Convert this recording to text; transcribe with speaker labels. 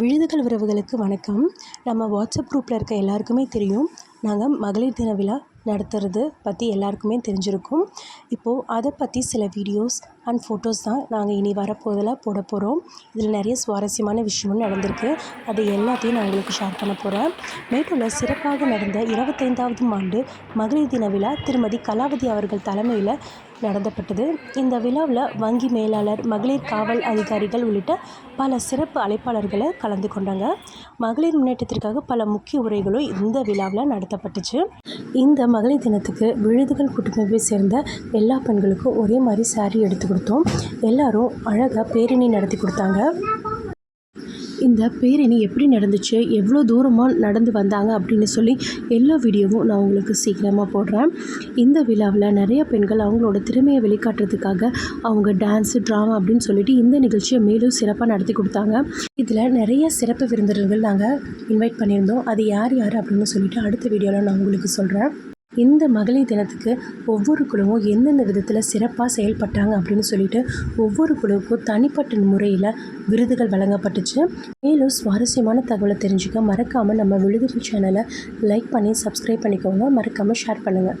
Speaker 1: விழுதுகள் உறவுகளுக்கு வணக்கம். நம்ம வாட்ஸ்அப் குரூப்பில் இருக்க எல்லாருக்குமே தெரியும். நாங்கள் மகளிர் தின விழா நடத்துறது பற்றி எல்லாருக்குமே தெரிஞ்சிருக்கும். இப்போது அதை பற்றி சில வீடியோஸ் அண்ட் ஃபோட்டோஸ் தான் நாங்கள் இனி வரப்போதில் போட போகிறோம் இதில் நிறைய சுவாரஸ்யமான விஷயமும் நடந்திருக்கு. அது எல்லாத்தையும் நான் உங்களுக்கு ஷேர் பண்ண போகிறேன் மேட்டூரில் சிறப்பாக நடந்த இருபத்தைந்தாவது ஆண்டு மகளிர் தின விழா திருமதி கலாவதி அவர்கள் தலைமையில் நடத்தப்பட்டது. இந்த விழாவில் வங்கி மேலாளர் மகளிர் காவல் அதிகாரிகள் உள்ளிட்ட பல சிறப்பு அழைப்பாளர்களை கலந்து கொண்டாங்க. மகளிர் முன்னேற்றத்திற்காக பல முக்கிய உரைகளும் இந்த விழாவில் நடத்தப்பட்டுச்சு. இந்த மகளிர் தினத்துக்கு விழுதுகள் கூட்டமைப்பை சேர்ந்த எல்லா பெண்களுக்கும் ஒரே மாதிரி சாரீ எடுத்து கொடுத்தோம். எல்லாரும் அழகாக பேரணி நடத்தி கொடுத்தாங்க. இந்த பேரணி எப்படி நடந்துச்சு? எவ்வளோ தூரமாக நடந்து வந்தாங்க அப்படின்னு சொல்லி எல்லா வீடியோவும் நான் உங்களுக்கு சீக்கிரமாக போடுறேன். இந்த விழாவில் நிறைய பெண்கள் அவங்களோட திறமையை வெளிக்காட்டுறதுக்காக அவங்க டான்ஸு ட்ராமா அப்படின்னு சொல்லிட்டு இந்த நிகழ்ச்சியை மேலும் சிறப்பாக நடத்தி கொடுத்தாங்க. இதில் நிறைய சிறப்பு விருந்தினர்கள் நாங்கள் இன்வைட் பண்ணியிருந்தோம். அது யார் யார் அப்படின்னு சொல்லிட்டு அடுத்த வீடியோவில் நான் உங்களுக்கு சொல்கிறேன் இந்த மகளிர் தினத்துக்கு ஒவ்வொரு குழுவும் எந்தெந்த விதத்தில் சிறப்பாக செயல்பட்டாங்க அப்படின்னு சொல்லிட்டு ஒவ்வொரு குழுவுக்கும் தனிப்பட்ட முறையில் விருதுகள் வழங்கப்பட்டுச்சு. மேலும் சுவாரஸ்யமான தகவலை தெரிஞ்சுக்க மறக்காமல் நம்ம விழுதுகள் சேனலை லைக் பண்ணி சப்ஸ்கிரைப் பண்ணிக்கோங்க. மறக்காமல் ஷேர் பண்ணுங்கள்